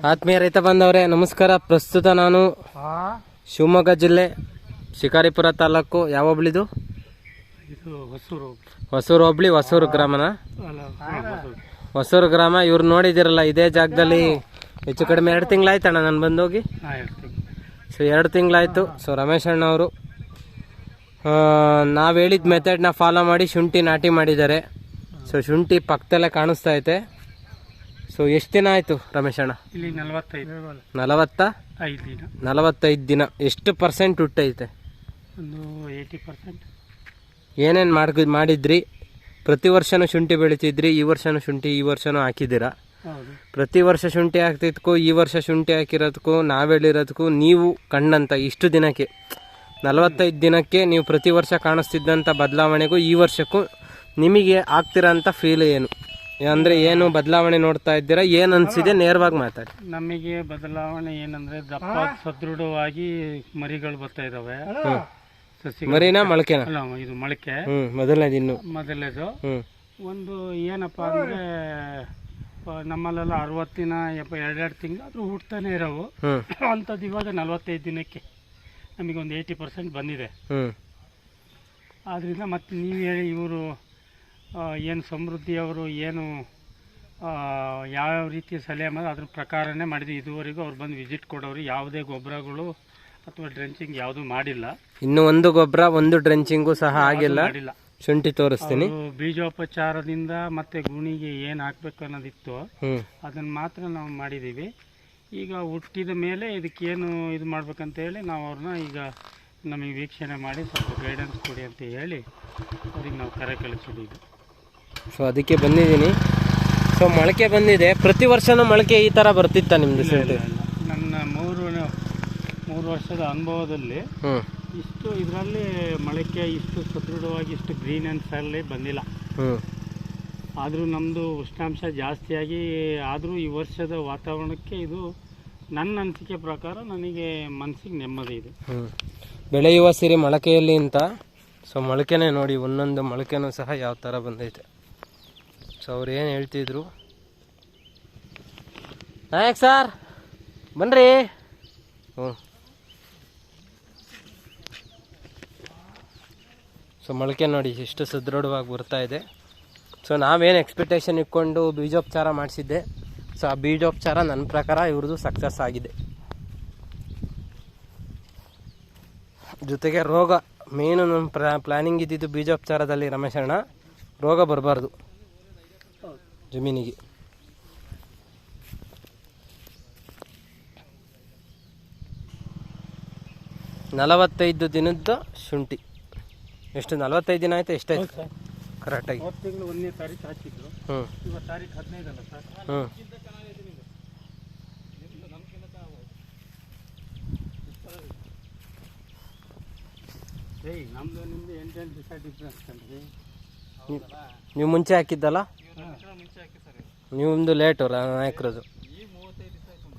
ಆತ್ಮೀಯ ರೈತ ಬಂದವರೇ ನಮಸ್ಕಾರ. ಪ್ರಸ್ತುತ ನಾನು ಶಿವಮೊಗ್ಗ ಜಿಲ್ಲೆ ಶಿಕಾರಿಪುರ ತಾಲೂಕು ಯಾವ ಹೋಬಳಿದು ಹೊಸೂರು ಹೋಬ್ಳಿ. ಹೊಸೂರು ಗ್ರಾಮನ? ಹೊಸೂರು. ಗ್ರಾಮ ಇವ್ರು ನೋಡಿದಿರಲ್ಲ ಇದೇ ಜಾಗದಲ್ಲಿ ಹೆಚ್ಚು ಕಡಿಮೆ ಎರಡು ತಿಂಗಳಾಯ್ತಣ್ಣ ನಾನು ಬಂದೋಗಿ? ಸೊ ಎರಡು ತಿಂಗಳಾಯ್ತು. ಸೊ ರಮೇಶ್ ಅಣ್ಣ ಅವರು ನಾವು ಹೇಳಿದ ಮೆಥಡ್ನ ಫಾಲೋ ಮಾಡಿ ಶುಂಠಿ ನಾಟಿ ಮಾಡಿದ್ದಾರೆ. ಸೊ ಶುಂಠಿ ಪಕ್ಕದಲ್ಲೇ ಕಾಣಿಸ್ತಾ ಐತೆ. ಸೊ ಎಷ್ಟು ದಿನ ಆಯಿತು ರಮೇಶ್ ಅಣ್ಣ? ಇಲ್ಲಿ ನಲವತ್ತೈದು. ನಲವತ್ತ? ಐದು ದಿನ. ನಲವತ್ತೈದು ದಿನ. ಎಷ್ಟು ಪರ್ಸೆಂಟ್ ಹುಟ್ಟೈತೆ ಒಂದು ಏಯ್ಟಿ ಪರ್ಸೆಂಟ್ ಏನೇನು ಮಾಡಿ ಮಾಡಿದ್ರಿ? ಪ್ರತಿ ವರ್ಷನೂ ಶುಂಠಿ ಬೆಳಿತಿದ್ರಿ ಈ ವರ್ಷನೂ ಶುಂಠಿ ಈ ವರ್ಷನೂ ಹಾಕಿದ್ದೀರಾ? ಹೌದು. ಪ್ರತಿ ವರ್ಷ ಶುಂಠಿ ಹಾಕ್ತಿದ್ಕೂ ಈ ವರ್ಷ ಶುಂಠಿ ಹಾಕಿರೋದಕ್ಕೂ ನಾವು ಹೇಳಿರೋದಕ್ಕೂ ನೀವು ಕಣ್ಣಂತ ಇಷ್ಟು ದಿನಕ್ಕೆ. ನಲವತ್ತೈದು ದಿನಕ್ಕೆ ನೀವು ಪ್ರತಿ ವರ್ಷ ಕಾಣಿಸ್ತಿದ್ದಂಥ ಬದಲಾವಣೆಗೂ ಈ ವರ್ಷಕ್ಕೂ ನಿಮಗೆ ಆಗ್ತಿರೋಂಥ ಫೀಲ್ ಏನು? ಅಂದರೆ ಏನು ಬದಲಾವಣೆ ನೋಡ್ತಾ ಇದ್ದೀರಾ? ಏನು ಅನ್ಸಿದೆ? ನೇರವಾಗಿ ಮಾತಾಡಿ. ನಮಗೆ ಬದಲಾವಣೆ ಏನಂದ್ರೆ ದಪ್ಪ ಸದೃಢವಾಗಿ ಮರಿಗಳು ಬರ್ತಾ ಇದಾವೆ. ಸಸಿ ಮರಿನಾ ಮೊಳಕೆ ಅಲ್ಲ ಇದು ಮೊಳಕೆ. ಮೊದಲನೇದು ಇನ್ನು. ಮೊದಲನೇದು. ಒಂದು ಏನಪ್ಪ ಅಂದ್ರೆ ನಮ್ಮಲ್ಲೆಲ್ಲ ಅರವತ್ತಿನ ಎಪ್ಪ ಎರಡೆರಡು ತಿಂಗಳಾದ್ರೂ ಹುಟ್ತಾನೆ ಇರೋವು. ಅಂತದ್ದು ಅಂಥದ್ದು ಇವಾಗ ನಲವತ್ತೈದು ದಿನಕ್ಕೆ ನಮಗೆ ಒಂದು ಏಯ್ಟಿ ಪರ್ಸೆಂಟ್ ಬಂದಿದೆ. ಹ್ಮ್. ಆದ್ದರಿಂದ ಮತ್ತೆ ನೀವು ಹೇಳಿ ಇವರು ಏನು ಸಮೃದ್ಧಿಯವರು ಏನು ಯಾವ್ಯಾವ ರೀತಿ ಸಲಹೆ ಮಾಡಿ ಅದ್ರ ಪ್ರಕಾರನೇ ಮಾಡಿದ್ವಿ. ಇದುವರೆಗೂ ಅವ್ರು ಬಂದು ವಿಸಿಟ್ ಕೊಡೋರು ಯಾವುದೇ ಗೊಬ್ಬರಗಳು ಅಥವಾ ಡ್ರೆಂಚಿಂಗ್ ಯಾವುದೂ ಮಾಡಿಲ್ಲ. ಇನ್ನು ಒಂದು ಗೊಬ್ಬರ ಒಂದು ಡ್ರೆಂಚಿಂಗು ಸಹ ಆಗಿಲ್ಲ. ಮಾಡಿಲ್ಲ. ಶುಂಠಿ ತೋರಿಸ್ತೀನಿ. ಬೀಜೋಪಚಾರದಿಂದ ಮತ್ತೆ ಗುಣಿಗೆ ಏನು ಹಾಕ್ಬೇಕು ಅನ್ನೋದಿತ್ತು. ಅದನ್ನ ಅದನ್ನು ಮಾತ್ರ ನಾವು ಮಾಡಿದ್ದೀವಿ ಈಗ ಹುಟ್ಟಿದ ಮೇಲೆ ಇದಕ್ಕೇನು ಇದು ಮಾಡ್ಬೇಕಂತ ಹೇಳಿ ನಾವು ಅವ್ರನ್ನ ಈಗ ನಮಗೆ ವೀಕ್ಷಣೆ ಮಾಡಿ ಸ್ವಲ್ಪ ಗೈಡೆನ್ಸ್ ಕೊಡಿ ಅಂತ ಹೇಳಿ ಅವ್ರಿಗೆ ನಾವು ಕರೆ ಕಳಿಸಿದ್ದೀವಿ ಸೊ ಅದಕ್ಕೆ ಬಂದಿದ್ದೀನಿ. ಸೊ ಮೊಳಕೆ ಬಂದಿದೆ. ಪ್ರತಿ ವರ್ಷನೂ ಮೊಳಕೆ ಈ ಥರ ಬರ್ತಿತ್ತ ನಿಮ್ಮದು ಶುಂಠಿ ನನ್ನ ಮೂರು ಮೂರು ವರ್ಷದ ಅನುಭವದಲ್ಲಿ ಇಷ್ಟು ಇದರಲ್ಲಿ ಮೊಳಕೆ ಇಷ್ಟು ಸದೃಢವಾಗಿ ಇಷ್ಟು ಗ್ರೀನ್ ಅಲ್ಲಿ ಬಂದಿಲ್ಲ. ಹ್ಞೂ ಆದರೂ ನಮ್ಮದು ಉಷ್ಣಾಂಶ ಜಾಸ್ತಿಯಾಗಿ ಆದರೂ ಈ ವರ್ಷದ ವಾತಾವರಣಕ್ಕೆ ಇದು ನನ್ನ ಅನಿಸಿಕೆ ಪ್ರಕಾರ ನನಗೆ ಮನಸ್ಸಿಗೆ ನೆಮ್ಮದಿ ಇದೆ. ಬೆಳೆಯುವ ಸಿರಿ ಮೊಳಕೆಯಲ್ಲಿ ಅಂತ. ಸೊ ಮೊಳಕೆನೇ ನೋಡಿ ಒಂದೊಂದು ಮೊಳಕೆನೂ ಸಹ ಯಾವ ಥರ ಬಂದೈತೆ. ಸೊ ಅವ್ರು ಏನು ಹೇಳ್ತಿದ್ರು? ನಾಯಕ್ ಸರ್, ಬನ್ರಿ. ಹ್ಞೂ ಸೊ ಮೊಳಕೆ ನೋಡಿ, ಎಷ್ಟು ಸದೃಢವಾಗಿ ಬರ್ತಾ ಇದೆ. ಸೊ ನಾವೇನು ಎಕ್ಸ್ಪೆಕ್ಟೇಷನ್ ಇಟ್ಕೊಂಡು ಬೀಜೋಪಚಾರ ಮಾಡಿಸಿದ್ದೆ. ಸೊ ಆ ಬೀಜೋಪಚಾರ ನನ್ನ ಪ್ರಕಾರ ಇವ್ರದ್ದು ಸಕ್ಸಸ್ ಆಗಿದೆ. ಜೊತೆಗೆ ರೋಗ ಮೇನು ನಮ್ಮ ಪ್ಲಾನಿಂಗ್ ಇದ್ದಿದ್ದು ಬೀಜೋಪಚಾರದಲ್ಲಿ ರಮೇಶಣ್ಣ ರೋಗ ಬರಬಾರ್ದು. ಜಮೀನಿಗೆ. ನಲವತ್ತೈದು ದಿನದ ಶುಂಠಿ. ಎಷ್ಟು ನಲವತ್ತೈದು ದಿನ ಆಯ್ತು ಎಷ್ಟಾಯ್ತು? ಕರೆಕ್ಟಾಗಿ ಒಂದನೇ ತಾರೀಕು ಹಾಕಿದ್ರು. ಹ್ಞೂ ತಾರೀಕು ಹದಿನೈದಲ್ಲ ಸರ್? ಹ್ಞೂ ಏಯ್ ನಮ್ದು ನಿಮ್ದು ಎಂಟೆಂಟು ದಿವಸ ಡಿಫ್ರೆನ್ಸ್ ಕಂಡ್ರಿ ನೀವು ಮುಂಚೆ ಹಾಕಿದ್ದಲ್ಲ? ನಿಮ್ಮದು ಲೇಟು ನಾಯಕರದು?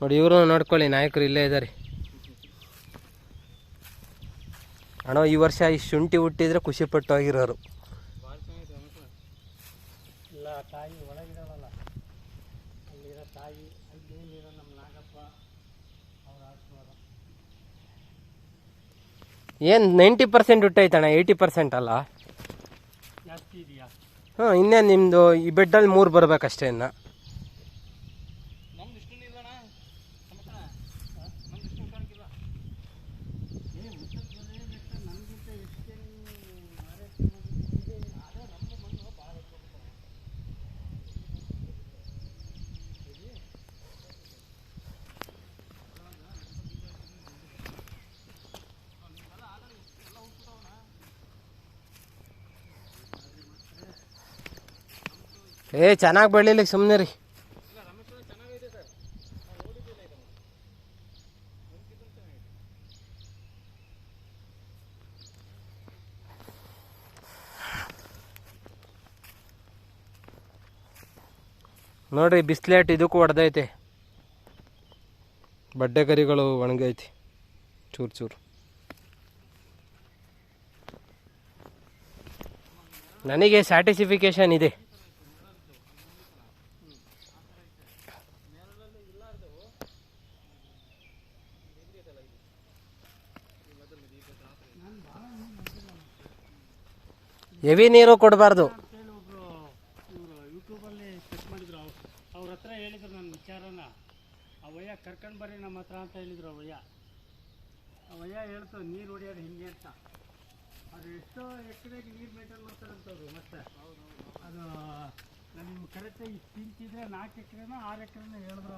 ನೋಡಿ ಇವರು ನೋಡ್ಕೊಳ್ಳಿ ನಾಯಕರು ಇಲ್ಲೇ ಇದ್ದಾರೆ ಅಣ್ಣ ಈ ವರ್ಷ ಈ ಶುಂಠಿ ಹುಟ್ಟಿದ್ರೆ ಖುಷಿ ಪಟ್ಟು ಹೋಗಿರೋರು ಏನು ನೈಂಟಿ ಪರ್ಸೆಂಟ್ ಹುಟ್ಟೈತಣ್ಣ ಏಯ್ಟಿ ಪರ್ಸೆಂಟ್ ಅಲ್ಲ? ಇದೆಯಾ ಹಾಂ ಇನ್ನೇನು ನಿಮ್ಮದು ಈ ಬೆಡ್ಡಲ್ಲಿ ಮೂರು ಬರ್ಬೇಕಷ್ಟೇ ಇನ್ನು ನಮ್ದು ಇಷ್ಟು ನಿಲ್ಲೋಣ ನಮ್ದು ಇಷ್ಟು ಕಾಣಿಕಿಲ್ಲ ಏ ನಮಗಿಂತ ಎಷ್ಟೇನು ಅದೇ ನಮ್ಮದು ಮಣ್ಣು ಭಾಳ ಏ, ಚೆನ್ನಾಗಿ ಬೆಳಿಲಿಕ್ಕೆ ಸುಮ್ಮನೆ ರೀ ನೋಡ್ರಿ, ಬಿಸ್ಲೇಟ್ ಇದಕ್ಕೂ ಹೊಡೆದೈತೆ. ಬಡ್ಡೆ ಕರಿಗಳು ಒಣಗೈತಿ. ಚೂರು ಚೂರು. ನನಗೆ ಸ್ಯಾಟಿಸ್ಫಿಕೇಶನ್ ಇದೆ. ಹೆವಿ ನೀರು ಕೊಡಬಾರ್ದು ಅಂತೇಳಿ ಒಬ್ರು ಇವರು ಯೂಟ್ಯೂಬಲ್ಲಿ ಚೆಕ್ ಮಾಡಿದ್ರು ಅವ್ರು ಅವ್ರ ಹತ್ರ ಹೇಳಿದ್ರು ನನ್ನ ವಿಚಾರನ ಅವಯ್ಯ ಕರ್ಕೊಂಡು ಬರ್ರಿ ನಮ್ಮ ಹತ್ರ ಅಂತ ಹೇಳಿದ್ರು ಆ ವಯ್ಯಾ ಹೇಳ್ತು ನೀರು ಹೊಡಿಯೋದು ಹಿಂಗೆ ಅಂತ ಅದು ಎಷ್ಟೋ ಎಕರೆಗೆ ನೀರು ಮೇಂಟೈನ್ ಮಾಡ್ತಾರಂತವ್ರು ಮತ್ತೆ ಅದು ನಮಗೆ ಕರೆಕ್ಟಾಗಿ ತಿಂತಿದ್ರೆ ನಾಲ್ಕು ಎಕರೆನೋ ಆರು ಎಕರೆನೋ ಹೇಳಿದ್ರು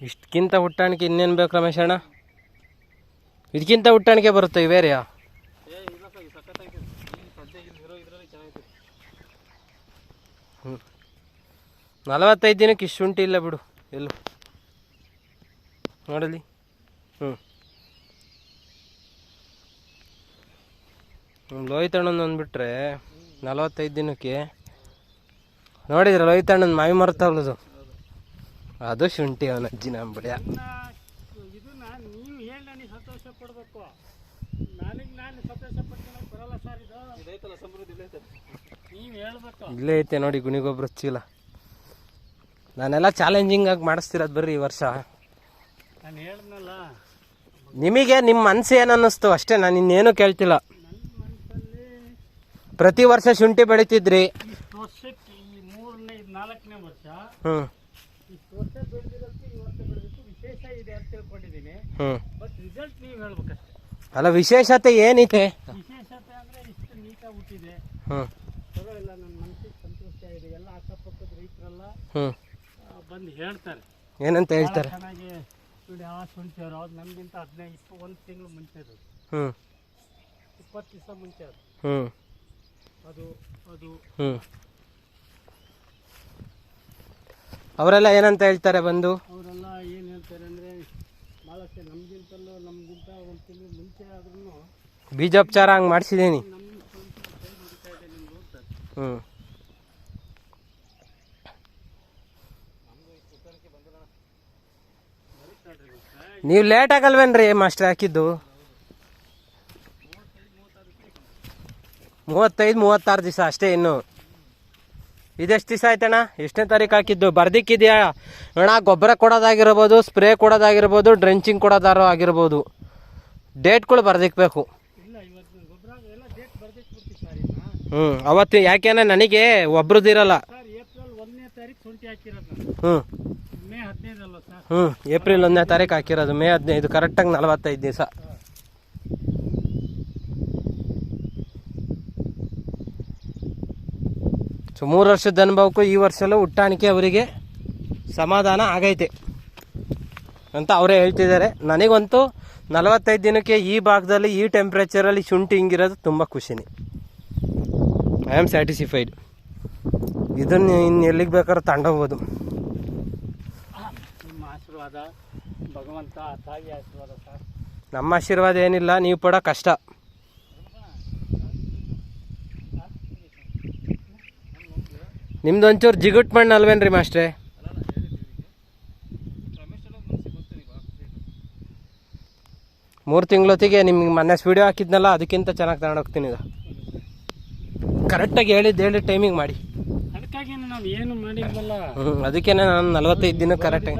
ಇಷ್ಟಕ್ಕಿಂತ ಹುಟ್ಟಾಣಿಕೆ ಇನ್ನೇನು ಬೇಕು ರಮೇಶ್ ಅಣ್ಣ? ಇದಕ್ಕಿಂತ ಹುಟ್ಟಾಣಿಕೆ ಬರುತ್ತೆ ಹ್ಞೂ ನಲವತ್ತೈದು ದಿನಕ್ಕೆ ಇಷ್ಟು ಶುಂಠಿ ಇಲ್ಲ ಬಿಡು, ಎಲ್ಲೂ. ನೋಡಲಿ ಹ್ಞೂ ಲೋಹಿತಣ್ಣನ ಅಂದ್ಬಿಟ್ರೆ ನಲವತ್ತೈದು ದಿನಕ್ಕೆ. ನೋಡಿದ್ರೆ ಲೋಹಿತಣ್ಣನ ಮಾವಿ ಮರ್ತವಳದು ಅದು ಶುಂಠಿ ಅವನ ಅಜ್ಜಿ ನಮ್ಮ ಇದನ್ನ ನೀವು ಹೇಳಿ ನನಗೆ ಸಂತೋಷ ಪಡ್ಬೇಕು ನನಗೆ ನಾನು ಸಂತೋಷ ಪಡ್ಕೊಳಕ್ ಬರಲ್ಲ ಸರ್ ಇದು. ನೀವು ಹೇಳ್ಬೇಕು. ಇಲ್ಲೇ ಐತೆ ನೋಡಿ ಗುಣಿಗೊಬ್ಬರ ಚೀಲ. ನಾನೆಲ್ಲ ಚಾಲೆಂಜಿಂಗ್ ಆಗಿ ಮಾಡಿಸ್ತಿರೋದು ಬರ್ರಿ ಈ ವರ್ಷ. ನಾನು ಹೇಳಿದ್ನಲ್ಲ. ನಿಮಗೆ ನಿಮ್ಮ ಮನಸ್ಸು ಏನು ಅನ್ನಿಸ್ತು? ಅಷ್ಟೇ ನಾನು ಇನ್ನೇನು ಕೇಳ್ತಿಲ್ಲ. ಪ್ರತಿ ವರ್ಷ ಶುಂಠಿ ಬೆಳಿತಿದ್ರಿ. ವರ್ಷಕ್ಕೆ ಈ ಮೂರನೇ ಇದು ನಾಲ್ಕನೇ ವರ್ಷ ಹ್ಞೂ ಇಷ್ಟು ವರ್ಷ ಬೆಳೆದಿರೋದಕ್ಕೆ ಈ ವರ್ಷ ಬೆಳೆದಕ್ಕೆ ವಿಶೇಷ ಇದೆ ಅಂತ ತಿಳ್ಕೊಂಡಿದ್ದೀನಿ. ಹ್ಞೂ ಬಟ್ ರಿಸಲ್ಟ್ ನೀವು ಹೇಳ್ಬೇಕಷ್ಟೆ. ಅಲ್ಲ ವಿಶೇಷತೆ ಏನೈತೆ ವಿಶೇಷತೆ ಅಂದರೆ ಇಷ್ಟು ನೀಟಾಗಿ ಹುಟ್ಟಿದೆ. ಹ್ಞೂ ಪರವಾಗಿಲ್ಲ ನನ್ನ ಮನಸ್ಸಿಗೆ ಸಂತೋಷ ಇದೆ. ಎಲ್ಲ ಅಕ್ಕಪಕ್ಕದ ರೈತರೆಲ್ಲ ಹ್ಞೂ ಬಂದು ಹೇಳ್ತಾರೆ. ಏನಂತ ಹೇಳ್ತಾರೆ? ಚೆನ್ನಾಗಿ ನೋಡಿ ಆ ಶುಂಠಿ ಅವ್ರು ಅವ್ರು ನಮಗಿಂತ ಹದಿನೈದು ಇಪ್ಪ ಒಂದು ತಿಂಗಳು ಮುಂಚೆ ಅದು. ಹ್ಞೂ ಇಪ್ಪತ್ತು ದಿವಸ ಮುಂಚೆ ಅದು. ಹ್ಞೂ ಅದು ಅದು. ಹ್ಞೂ ಅವರೆಲ್ಲ ಏನಂತ ಹೇಳ್ತಾರೆ ಬಂದು? ಅವರೆಲ್ಲ ಏನು ಹೇಳ್ತಾರೆ ಅಂದರೆ ಭಾಳಷ್ಟೇ ನಮಗಿಂತಲೂ ನಮಗಿಂತ ಒಂದು ತಿಂಗಳು ಮುಂಚೆ ಆದ್ರೂ ಬೀಜೋಪಚಾರ ಹಂಗೆ ಮಾಡಿಸಿದ್ದೀನಿ ಹ್ಞೂ ನೀವು ಲೇಟ್ ಆಗಲ್ವೇನ್ರಿ ಮಾಸ್ಟರ್ ಹಾಕಿದ್ದು? ಮೂವತ್ತೈದು ಮೂವತ್ತಾರು ದಿವಸ ಅಷ್ಟೇ ಇನ್ನು. ಇದೆಷ್ಟು ದಿವಸ ಆಯ್ತಣ್ಣ? ಎಷ್ಟನೇ ತಾರೀಕು ಹಾಕಿದ್ದು? ಬರ್ದಿಕ್ಕಿದೆಯಾ? ಅಣ್ಣ, ಗೊಬ್ಬರ ಕೊಡೋದಾಗಿರ್ಬೋದು, ಸ್ಪ್ರೇ ಕೊಡೋದಾಗಿರ್ಬೋದು, ಡ್ರೆಂಚಿಂಗ್ ಕೊಡೋದಾರೋ ಆಗಿರ್ಬೋದು. ಡೇಟ್ಗಳು ಬರ್ದಿಕ್ಬೇಕು. ಹ್ಞೂ ಅವತ್ತು ಯಾಕೆಂದ್ರೆ ನನಗೆ ಹಾಕಿರೋದು ನಾನು ಹ್ಞೂ ಹ್ಞೂ ಏಪ್ರಿಲ್ ಒಂದನೇ ತಾರೀಕು ಹಾಕಿರೋದು. ಮೇ ಹದಿನೈದು ಕರೆಕ್ಟಾಗಿ ನಲವತ್ತೈದು ದಿವಸ. ಸೊ ಮೂರು ವರ್ಷದ ಅನುಭವಕ್ಕೂ ಈ ವರ್ಷಲ್ಲೂ ಹುಟ್ಟಾಣಿಕೆ ಅವರಿಗೆ ಸಮಾಧಾನ ಆಗೈತೆ ಅಂತ ಅವರೇ ಹೇಳ್ತಿದ್ದಾರೆ. ನನಗಂತೂ ನಲವತ್ತೈದು ದಿನಕ್ಕೆ ಈ ಭಾಗದಲ್ಲಿ ಈ ಟೆಂಪ್ರೇಚರಲ್ಲಿ ಶುಂಠಿ ಹಿಂಗಿರೋದು ತುಂಬ ಖುಷಿನಿ. ಐ ಆಮ್ ಸ್ಯಾಟಿಸ್ಫೈಡ್ ಇದನ್ನು ಇನ್ನು ಎಲ್ಲಿಗೆ ಬೇಕಾದ್ರೂ ತಗೊಂಡೋಗ್ಬೋದು. ನಿಮ್ಮ ಆಶೀರ್ವಾದ ಭಗವಂತ ಆಶೀರ್ವಾದ ನಮ್ಮ ಆಶೀರ್ವಾದ ಏನಿಲ್ಲ ನೀವು ಪಡೋ ಕಷ್ಟ. ನಿಮ್ದು ಒಂಚೂರು ಜಿಗುಟ್ ಮಣ್ಣು ಅಲ್ವೇನ್ರಿ ಮಾಸ್ಟ್ರೆ? ಮೂರು ತಿಂಗಳೊತ್ತಿಗೆ ನಿಮ್ಗೆ ಮೊನ್ನೆ ವಿಡಿಯೋ ಹಾಕಿದ್ನಲ್ಲ ಅದಕ್ಕಿಂತ ಚೆನ್ನಾಗಿ ತಗೊಂಡೋಗ್ತೀನಿ ಇದು. ಕರೆಕ್ಟಾಗಿ ಹೇಳಿದ್ದು ಹೇಳಿ ಟೈಮಿಂಗ್ ಮಾಡಿ. ಅದಕ್ಕಾಗಿ ನಾವು ಏನು ಮಾಡಿದ್ವಲ್ಲ ಹ್ಞೂ ಅದಕ್ಕೆ ನಾನು ನಲ್ವತ್ತೈದು ದಿನಕ್ಕೆ ಕರೆಕ್ಟಾಗಿ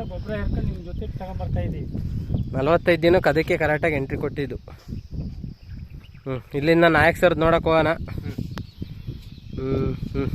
ನಲವತ್ತೈದು ದಿನಕ್ಕೆ ಅದಕ್ಕೆ ಕರೆಕ್ಟಾಗಿ ಎಂಟ್ರಿ ಕೊಟ್ಟಿದ್ದು. ಹ್ಞೂ ಇಲ್ಲಿಂದ ನಾಯಕ್ ಸರ್ದು ನೋಡೋಕೆ ಹೋಗೋಣ. ಹ್ಞೂ ಹ್ಞೂ